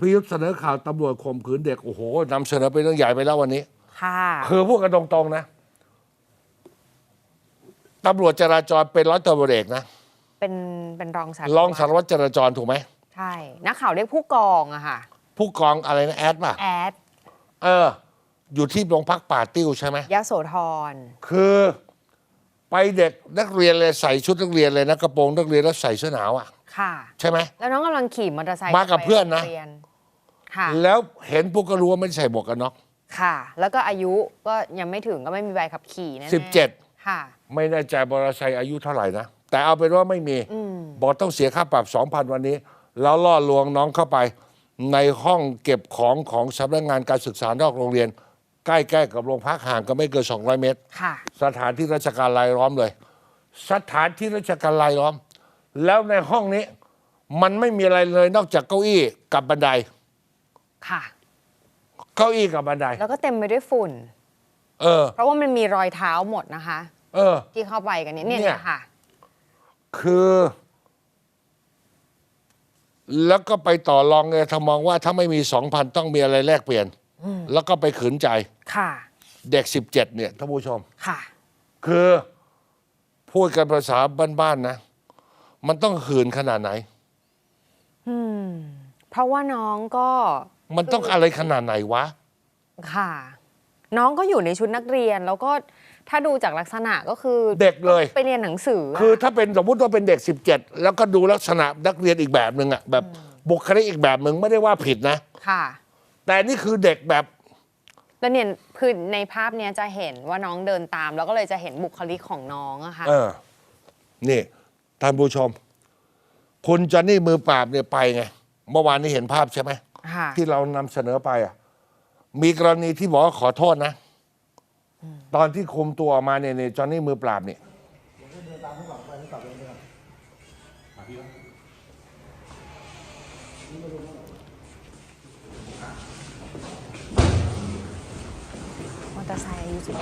พิยุทธเสนอข่าวตำรวจข่มขืนเด็ก โอ้โหนำเสนอไปเรื่องใหญ่ไปแล้ววันนี้ ค่ะ คือพูดกันตรงๆนะตำรวจจราจรเป็นร้อยตำรวจเอกนะเป็นเป็นรองสารรองสารวัตรจราจรถูกไหมใช่ นักข่าวเรียกผู้กองอะค่ะ ผู้กองอะไรนะแอดป่ะ แอดเออ อยู่ที่โรงพักป่าติ้วใช่ไหมยโสธร คือไปเด็กนักเรียนเลยใส่ชุดนักเรียนเลยนะกระโปรงนักเรียนแล้วใส่เสื้อหนาวอะค่ะ ใช่ไหม แล้วน้องกำลังขี่มอเตอร์ไซค์มากับไปเพื่อนนะโรงรียค่ะ แล้วเห็นพวกก็รู้ว่าไม่ได้ใส่หมวกกันน็อกค่ะ แล้วก็อายุก็ยังไม่ถึงก็ไม่มีใบขับขี่แน่ๆสิบเจ็ดค่ะ ไม่แน่ใจมอเตอร์ไซค์อายุเท่าไหร่นะ แต่เอาเป็นว่าไม่มีอืมบอกต้องเสียค่าปรับ2,000วันนี้ แล้วล่อลวงน้องเข้าไป ในห้องเก็บของของสำนักงานการศึกษานอกโรงเรียน ใกล้ๆกับโรงพักห่างก็ไม่เกิน200 เมตร ค่ะ สถานที่ราชการรายล้อมเลย สถานที่ราชการรายล้อม แล้วในห้องนี้ มันไม่มีอะไรเลยนอกจากเก้าอี้กับบันได ค่ะ เก้าอี้กับบันได แล้วก็เต็มไปด้วยฝุ่น เออ เพราะว่ามันมีรอยเท้าหมดนะคะ เออ ที่เข้าไปกันเนี่ยเนี่ยเนี่ยค่ะ คือ แล้วก็ไปต่อรองเลยถ้ามองว่าถ้าไม่มีสองพันต้องมีอะไรแลกเปลี่ยน แล้วก็ไปขืนใจ ค่ะ เด็กสิบเจ็ดเนี่ยท่านผู้ชม ค่ะ คือพูดกันภาษาบ้านๆนะ มันต้องหืนขนาดไหนอืมเพราะว่าน้องก็ มันต้องอะไรขนาดไหนวะ ค่ะ น้องก็อยู่ในชุดนักเรียนแล้วก็ถ้าดูจากลักษณะก็คือเด็กเลย ไปเรียนหนังสืออะคือถ้าเป็นสมมุติว่าเป็นเด็ก 17 แล้วก็ดูลักษณะนักเรียนอีกแบบหนึ่งอะแบบบุคลิกอีกแบบหนึ่งไม่ได้ว่าผิดนะ ค่ะแต่นี่คือเด็กแบบแล้วเนี่ยคือในภาพเนี้ยจะเห็นว่าน้องเดินตาม แล้วก็เลยจะเห็นบุคลิกของน้องอะค่ะ เออ นี่ท่านผู้ชม คุณจอนนี่มือปราบเนี่ยไปไง เมื่อวานนี้เห็นภาพใช่ไหมค่ะ ที่เรานำเสนอไปอะมีกรณีที่บอกว่าขอโทษนะ ตอนที่คุมตัวออกมาเนี่ยเนี่ยจอนนี่มือปราบเนี่ยมอเตอร์ไซค์อายุสิบ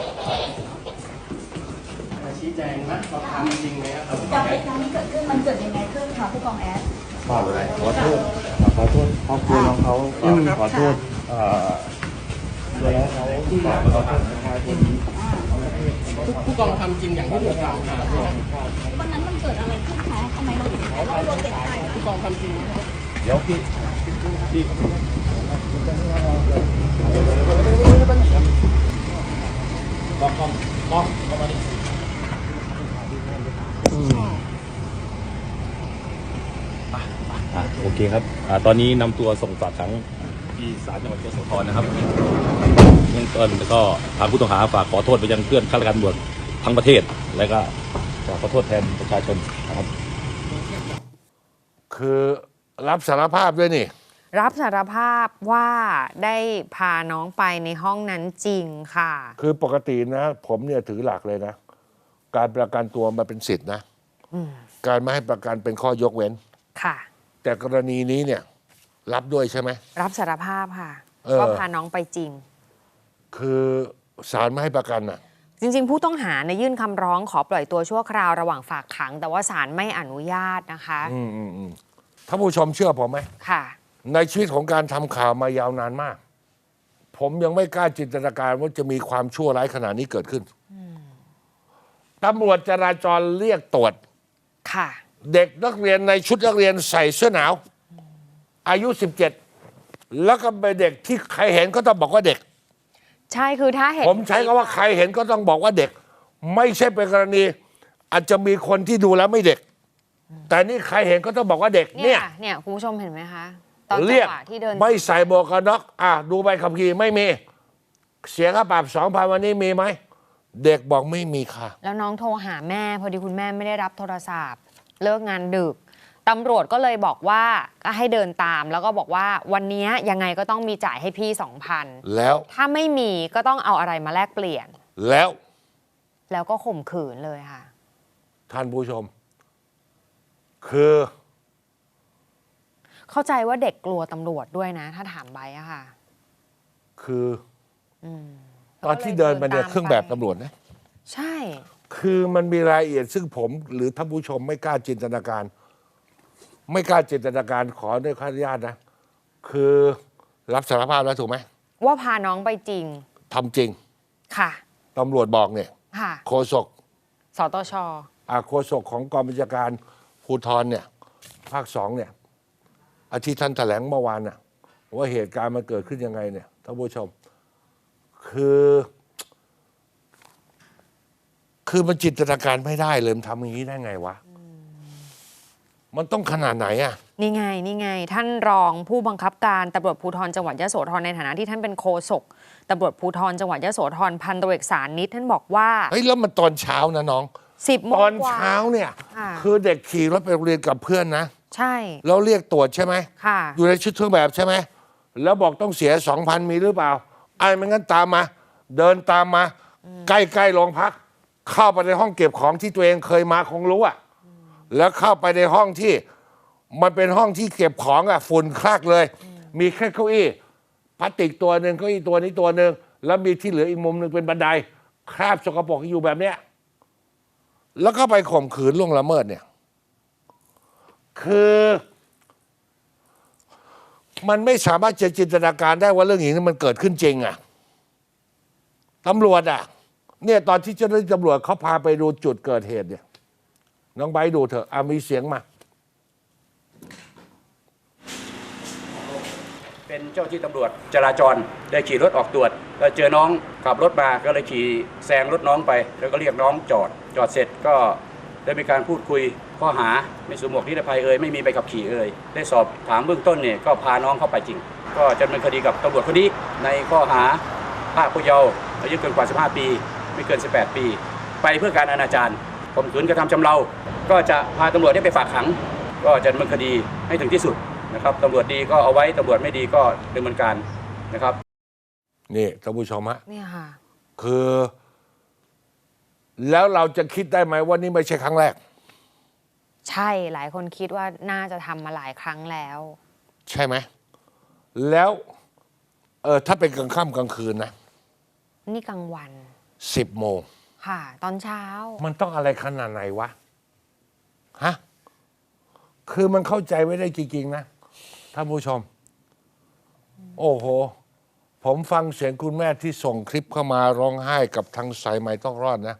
จะชี้แจงนะเราทำจริงไหมครับจากเหตุการณ์ที่เกิดขึ้นมันเกิดยังไงขึ้นคะผู้กองแอด ขอโทษขอโทษครอบครัวน้องเขาขอโทษเอ่อตัวน้องเขาที่ขอโทษประชาชนผู้กองทำจริงอย่างที่ถูกกล่าวหาไหมครับวันนั้นมันเกิดอะไรขึ้นคะทำไมเราถึงเราโดนเตะตายผู้กองทำจริงไหมครับเดี๋ยวพี่พี่อ่ะโอเคครับอาตอนนี้นำตัวส่งฝากขังที่ศาลจังหวัดยโสธรนะครับเบื้องต้นก็ทางผู้ต้องหาฝากขอโทษไปยังเพื่อนข้าราชการตำรวจทั้งประเทศ และก็ฝากขอโทษแทนประชาชนนะครับ คือรับสารภาพด้วยนี่ รับสารภาพว่าได้พาน้องไปในห้องนั้นจริงค่ะ คือปกตินะ ผมเนี่ยถือหลักเลยนะ การประกันตัวมันเป็นสิทธินะการไม่ให้ประกันเป็นข้อยกเว้น ค่ะ แต่กรณีนี้เนี่ย รับด้วยใช่ไหม รับสารภาพค่ะเออ ว่าพาน้องไปจริง คือศาลไม่ให้ประกันอะ จริง ๆ ผู้ต้องหาในยยื่นคำร้องขอปล่อยตัวชั่วคราวระหว่างฝากขัง แต่ว่าศาลไม่อนุญาตนะคะอืมอืมอืมท่านผู้ชมเชื่อผมไหม ค่ะ ในชีวิตของการทำข่าวมายาวนานมาก ผมยังไม่กล้าจินตนาการว่าจะมีความชั่วร้ายขนาดนี้เกิดขึ้นตำรวจจราจรเรียกตรวจ ค่ะ เด็กนักเรียนในชุดนักเรียนใส่เสื้อหนาว อายุ 17 แล้วก็เป็นเด็กที่ใครเห็นก็ต้องบอกว่าเด็ก ใช่คือถ้าเห็นผมใช้คำว่าใครเห็นก็ต้องบอกว่าเด็ก ไม่ใช่เป็นกรณี อาจจะมีคนที่ดูแล้วไม่เด็ก แต่นี่ใครเห็นก็ต้องบอกว่าเด็กเนี่เนี่ยยเนี่ยคุณผู้ชมเห็นไหมคะตอนเรีจัยงกหวะที่เดินไม่ใส่หมวกกันน็อกอะดูใบขับขี่ไม่มี เสียค่าปรับสองพันวันนี้มีไหม เด็กบอกไม่มีค่ะ แล้วน้องโทรหาแม่ พอดีคุณแม่ไม่ได้รับโทรศัพท์ เลิกงานดึกตำรวจก็เลยบอกว่าก็ให้เดินตามแล้วก็บอกว่าวันนี้ยังไงก็ต้องมีจ่ายให้พี่สองพันแล้วถ้าไม่มีก็ต้องเอาอะไรมาแลกเปลี่ยน แล้ว แล้วก็ข่มขืนเลยค่ะ ท่านผู้ชม คือ เข้าใจว่าเด็กกลัวตำรวจด้วยนะ ถ้าถามใบอะค่ะ คืออืมตอนที่เดินมาเนี่ยก็ลเครื่องแบบไปตำรวจนะ ใช่ คือมันมีรายละเอียดซึ่งผมหรือท่านผู้ชมไม่กล้าจินตนาการ ไม่กล้าจินตนาการขอด้วยขออนุญาตนะ คือรับสารภาพแล้วถูกไหมว่าพาน้องไปจริงทำจริงค่ะตำรวจบอกเนี่ยค่ะโฆษกสตชอาโฆษกของกองบัญชาการภูธรเนี่ย ภาคสองเนี่ยอาทิตย์ท่านแถลงเมื่อวานน่ะว่าเหตุการณ์มันเกิดขึ้นยังไงเนี่ยท่านผู้ชม คือ คือมันจินตนาการไม่ได้เลยมันทำอย่างนี้ได้ไงวะ มันต้องขนาดไหนอะ นี่ไง นี่ไง ท่านรองผู้บังคับการตำรวจภูธรจังหวัดยโสธรในฐานะที่ท่านเป็นโฆษกตำรวจภูธรจังหวัดยโสธรพันตำรวจเอกสารนิดท่านบอกว่าเฮ้ย แล้วมันตอนเช้านะน้อง10โมตงอนกว่า เช้าเนี่ย ค่ะ คือเด็กขี่รถไปโรงเรียนกับเพื่อนนะ ใช่แล้วเรียกตรวจใช่ไหม ค่ะ อยู่ในชุดเครื่องแบบใช่ไหม แล้วบอกต้องเสียสองพันมีหรือเปล่า ไอ้ไม่งั้นตามมา เดินตามมา ใกล้ๆโรงพัก เข้าไปในห้องเก็บของที่ตัวเองเคยมาคงรู้อะแล้วเข้าไปในห้องที่มันเป็นห้องที่เก็บของอะฝุ่นคลากเลย มีแค่เก้าอี้พลาสติกตัวหนึ่งเก้าอี้ตัวนี้ตัวหนึ่งแล้วมีที่เหลืออีกมุมหนึ่งเป็นบันได คราบสกปรกอยู่แบบเนี้ยแล้วก็ไปข่มขืนล่วงละเมิดเนี่ย คือ มันไม่สามารถจะจินตนาการได้ว่าเรื่องอย่างนี้มันเกิดขึ้นจริงอะตำรวจอะ เนี่ยตอนที่เจ้าหน้าที่ตำรวจเขาพาไปดูจุดเกิดเหตุเนี่ย น้องไบร์ทดูเถอะอะมีเสียงมา เป็นเจ้าที่ตำรวจจราจรได้ขี่รถออกตรวจแล้วเจอน้องขับรถมาก็เลยขี่แซงรถน้องไป แล้วก็เรียกน้องจอด จอดเสร็จก็ได้มีการพูดคุยข้อหาไม่สวมหมวกนิรภัยเอ่ยไม่มีใบขับขี่เอ่ยได้สอบถามเบื้องต้นเนี่ยก็พาน้องเข้าไปจริง ก็จะดำเนินคดีกับตำรวจคนนี้ในข้อหาพาผู้เยาว์อายุเกินกว่า 15 ปี ไม่เกิน 18 ปี ไปเพื่อการอนาจารข่มขืนกระทำชำเรา ก็จะพาตำรวจเนี่ยไปฝากขัง ก็จะดำเนินคดีให้ถึงที่สุดนะครับตำรวจดีก็เอาไว้ตำรวจไม่ดีก็ดำเนินการนะครับ นี่ท่านผู้ชมฮะเนี่ยค่ะ คือ แล้วเราจะคิดได้ไหมว่านี่ไม่ใช่ครั้งแรก ใช่หลายคนคิดว่าน่าจะทำมาหลายครั้งแล้ว ใช่ไหม แล้วเออถ้าเป็นกลางค่ำกลางคืนนะ นี่กลางวัน สิบโมง ค่ะ ตอนเช้า มันต้องอะไรขนาดไหนวะ ฮะ คือมันเข้าใจไม่ได้จริงๆนะ ท่านผู้ชม โอ้โห ผมฟังเสียงคุณแม่ที่ส่งคลิปเข้ามาร้องไห้กับทางสายไหมต้องรอดนะ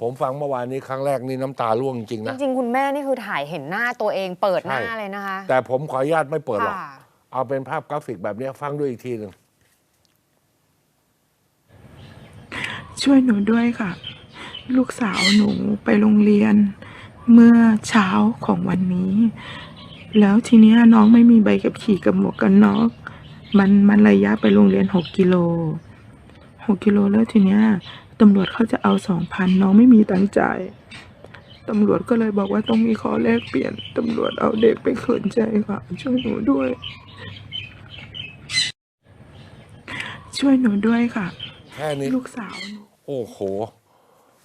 ผมฟังเมื่อวานนี้ครั้งแรกนี่น้ำตาร่วงจริงๆจนะ ริงๆ คุณแม่นี่คือถ่ายเห็นหน้าตัวเองเปิดหน้าใช่ เลยนะคะ แต่ผมขออนุญาตไม่เปิดหรอก ค่ะ เอาเป็นภาพกราฟิกแบบนี้ฟังด้วยอีกทีหนึ่ง ช่วยหนูด้วยค่ะ ลูกสาวหนูไปโรงเรียนเมื่อเช้าของวันนี้ แล้วทีเนี้ยน้องไม่มีใบขับขี่กับหมวกกันน็อกมันมันระยะไปโรงเรียนหกกิโลหกกิโลแล้วทีเนี้ยตำรวจเขาจะเอาสองพันน้องไม่มีตังค์จ่ายตำรวจก็เลยบอกว่าต้องมีข้อแลกเปลี่ยน ตำรวจเอาเด็กไปขืนใจค่ะ ช่วยหนูด้วย ช่วยหนูด้วยค่ะ แค่นี้ลูกสาวหนู โอ้โห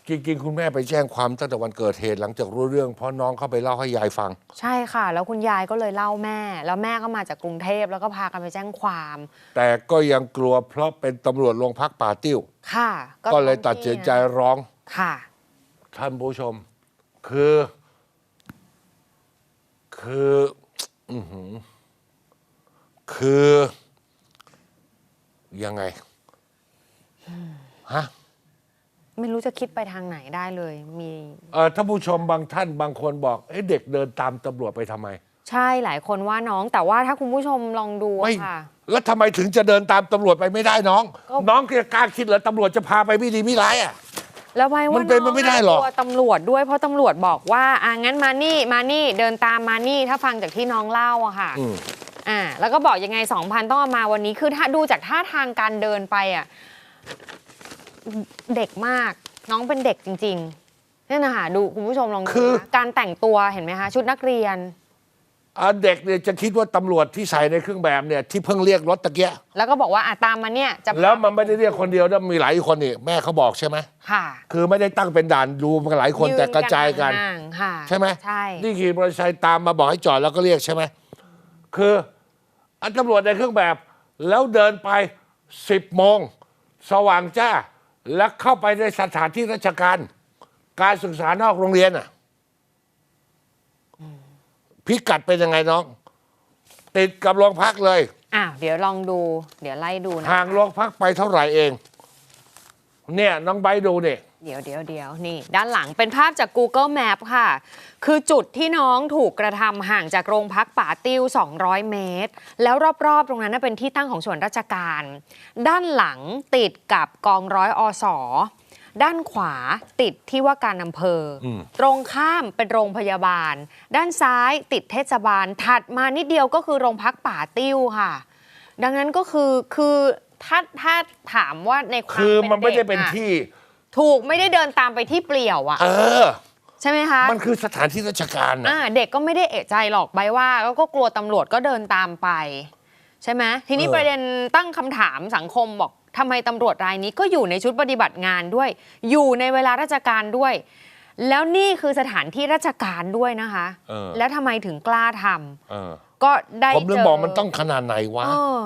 จริงๆ คุณแม่ไปแจ้งความตั้งแต่วันเกิดเหตุหลังจากรู้เรื่อง เพราะน้องเข้าไปเล่าให้ยายฟัง ใช่ค่ะ แล้วคุณยายก็เลยเล่าแม่ แล้วแม่ก็มาจากกรุงเทพแล้วก็พากันไปแจ้งความ แต่ก็ยังกลัวเพราะเป็นตำรวจโรงพักป่าติ้ว ค่ะก็เลยตัดสินใจร้อง ค่ะ ท่านผู้ชม คือ คืออือหือคือ ยังไง ฮะ ไม่รู้จะคิดไปทางไหนได้เลยมี เออท่านผู้ชมบางท่านบางคนบอกเอ๊ะเด็กเดินตามตำรวจไปทำไม ใช่หลายคนว่าน้องแต่ว่าถ้าคุณผู้ชมลองดูไม่อะค่ะ แล้วทำไมถึงจะเดินตามตำรวจไปไม่ได้น้อง ก็ น้องจะกล้าคิดเหรอตำรวจจะพาไปไม่ดีไม่ร้ายอะ แล้วไม่มัว่านเป็นน้องไปไม่ได้หรอกกลัวตำรวจด้วยเพราะตำรวจบอกว่าอะงั้นมานี่มานี่เดินตามมานี่ถ้าฟังจากที่น้องเล่าอะค่ะ อืม อ่า แล้วก็บอกยังไงสองพันต้องเอามาวันนี้คือถ้าดูจากท่าทางการเดินไปอะ เด็กมาก น้องเป็นเด็กจริงๆนี่นนะคะดูคุณผู้ชมลองดูคือ นะการแต่งตัวเห็นไหมคะ ชุดนักเรียน อะเด็กเนี่ยจะคิดว่าตำรวจที่ใส่ในเครื่องแบบเนี่ยที่เพิ่งเรียกรถตะเกียแล้วก็บอกว่าอะตามมาเนี่ยจะแล้วมันไม่ได้เรียกคนเดียวนะมีหลายคนนี่แม่เขาบอกใช่ไหมค่ะคือไม่ได้ตั้งเป็นด่านดูกันหลายคนแต่กระจายกัน ห่างๆค่ะใช่ไหมใช่นี่ขี่มอเตอร์ไซค์ตามมาบอกให้จอดแล้วก็เรียกใช่ไหมคืออันตำรวจในเครื่องแบบ แล้วเดินไปสิบโมง สว่างจ้า แล้วเข้าไปในสถานที่ราชการ การศึกษานอกโรงเรียนอะพิกัดเป็นยังไงน้อง ติดกับโรงพักเลย อ้าวเดี๋ยวลองดู เดี๋ยวไล่ดูนะห่างโรงพักไปเท่าไหร่เอง เนี่ยน้องไบร์ทดูเนี่ย เดี๋ยวเดี๋ยวเดี๋ยวนี่ ด้านหลังเป็นภาพจาก Google Map ค่ะ คือจุดที่น้องถูกกระทำห่างจากโรงพักป่าติ้ว 200 เมตร แล้วรอบๆ ตรงนั้นนะเป็นที่ตั้งของส่วนราชการ ด้านหลังติดกับกองร้อยอสด้านขวาติดที่ว่าการอำเภออมตรงข้ามเป็นโรงพยาบาล ด้านซ้ายติดเทศบาล ถัดมานิดเดียวก็คือโรงพักป่าติ้วค่ะ ดังนั้นก็คือคือถ้าถ้าถามว่าในความคือมันไม่ได้เป็นด็กอะที่ ถูกไม่ได้เดินตามไปที่เปลี่ยวอะเออ ใช่ไหมคะมันคือสถานที่ราชการนะอ่าเด็กก็ไม่ได้เอะใจหรอกใบว่าแล้วก็กลัวตำรวจก็เดินตามไป ใช่ไหมทีนี้เออประเด็นตั้งคำถามสังคมบอกทำไมตำรวจรายนี้ก็อยู่ในชุดปฏิบัติงานด้วย อยู่ในเวลาราชการด้วย แล้วนี่คือสถานที่ราชการด้วยนะคะ เออ แล้วทำไมถึงกล้าทำเออก็ได้ผมเลยเจอบอกมันต้องขนาดไหนวะ เออ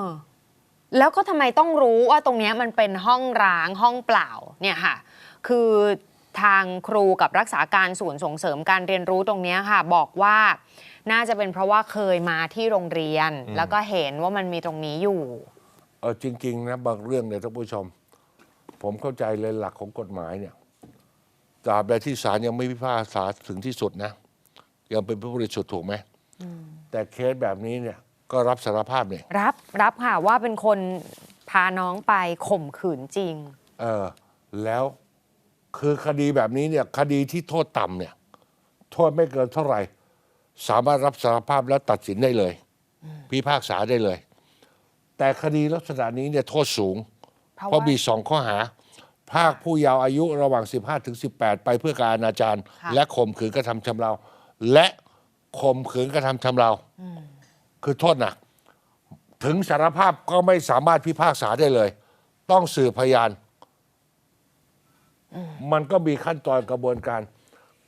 แล้วก็ทำไมต้องรู้ว่าตรงเนี้ยมันเป็นห้องร้างห้องเปล่าเนี่ยค่ะ คือทางครูกับรักษาการศูนย์ส่งเสริมการเรียนรู้ตรงเนี้ยค่ะ บอกว่าน่าจะเป็นเพราะว่าเคยมาที่โรงเรียนอืมแล้วก็เห็นว่ามันมีตรงนี้อยู่เออจริง ๆ นะบางเรื่องเนี่ยท่านผู้ชม ผมเข้าใจเลยหลักของกฎหมายเนี่ยตราบใดที่ศาลยังไม่พิพากษาถึงที่สุดนะ ยังเป็นผู้บริสุทธิ์ถูกไหมแต่เคสแบบนี้เนี่ยก็รับสารภาพเนี่ยรับรับค่ะว่าเป็นคนพาน้องไปข่มขืนจริง เออแล้ว คือคดีแบบนี้เนี่ยคดีที่โทษต่ำเนี่ย โทษไม่เกินเท่าไหร่ สามารถรับสารภาพแล้วตัดสินได้เลย พิพากษาได้เลย แต่คดีลักษณะนี้เนี่ยโทษสูง เพราะเพราะว่ามีสองข้อหา ภาคผู้เยาว์อายุระหว่าง 15ถึง18 ไปเพื่อการอนาจารค่ะและข่มขืนกระทำชำเรา และข่มขืนกระทำชำเรา คือโทษหนัก ถึงสารภาพก็ไม่สามารถพิพากษาได้เลย ต้องสืบพยาน มันก็มีขั้นตอนกระบวนการ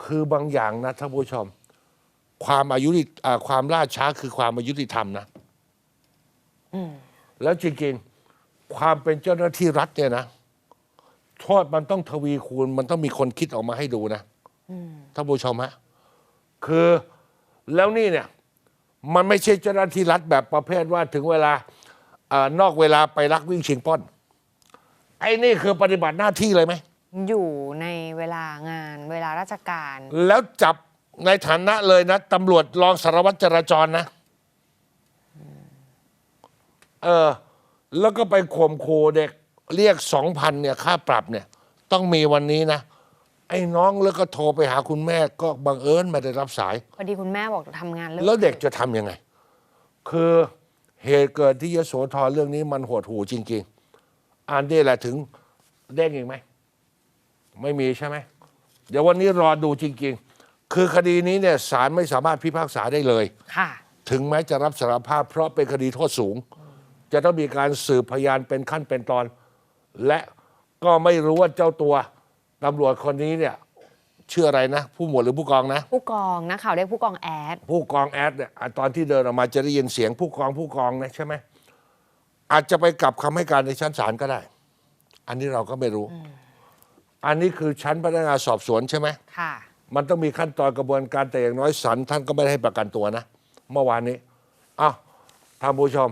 คือบางอย่างนะท่านผู้ชม ความอายุติอ่าความล่าช้าคือความอายุติธรรมนะแล้วจริงๆ ความเป็นเจ้าหน้าที่รัฐเนี่ยนะโทษมันต้องทวีคูณ มันต้องมีคนคิดออกมาให้ดูนะท่านผู้ชมฮะคือแล้วนี่เนี่ย มันไม่ใช่เจ้าหน้าที่รัฐแบบประเภทว่าถึงเวลาเออนอกเวลาไปลักวิ่งชิงปล้นไอ้นี่คือปฏิบัติหน้าที่เลยไหม อยู่ในเวลางานเวลาราชการ แล้วจับในฐานะเลยนะตำรวจรองสารวัตรจราจรนะ เออ แล้วก็ไปข่มขู่เด็ก เรียกสองพันเนี่ย ค่าปรับเนี่ย ต้องมีวันนี้นะ ไอ้น้องแล้วก็โทรไปหาคุณแม่ก็บังเอิญไม่ได้รับสาย พอดีคุณแม่บอกจะทำงานเรื่องแล้วเด็กจะทำยังไง คือเหตุเกิดที่ยโสธรเรื่องนี้มันโหดหูจริง ๆอ่านได้แหละถึงเด้งอีกไหม ไม่มีใช่ไหมเดี๋ยววันนี้รอดูจริง ๆ คือคดีนี้เนี่ยศาลไม่สามารถพิพากษาได้เลย ค่ะ ถึงแม้จะรับสารภาพเพราะเป็นคดีโทษสูง จะต้องมีการสืบพยานเป็นขั้นเป็นตอน และก็ไม่รู้ว่าเจ้าตัวตำรวจคนนี้เนี่ยชื่ออะไรนะ ผู้หมวดหรือผู้กองนะ ผู้กองนะข่าวเรียกผู้กองแอด ผู้กองแอดเนี่ยอะตอนที่เดินออกมาจะได้ยินเสียงผู้กองผู้กองนะใช่ไหมอาจจะไปกลับคำให้การในชั้นศาลก็ได้ อันนี้เราก็ไม่รู้ อันนี้คือชั้นพนักงานสอบสวนใช่ไหมค่ะ มันต้องมีขั้นตอนกระบวนการแต่อย่างน้อยศาลท่านก็ไม่ได้ให้ประกันตัวนะ เมื่อวานนี้อ้าวท่านผู้ชม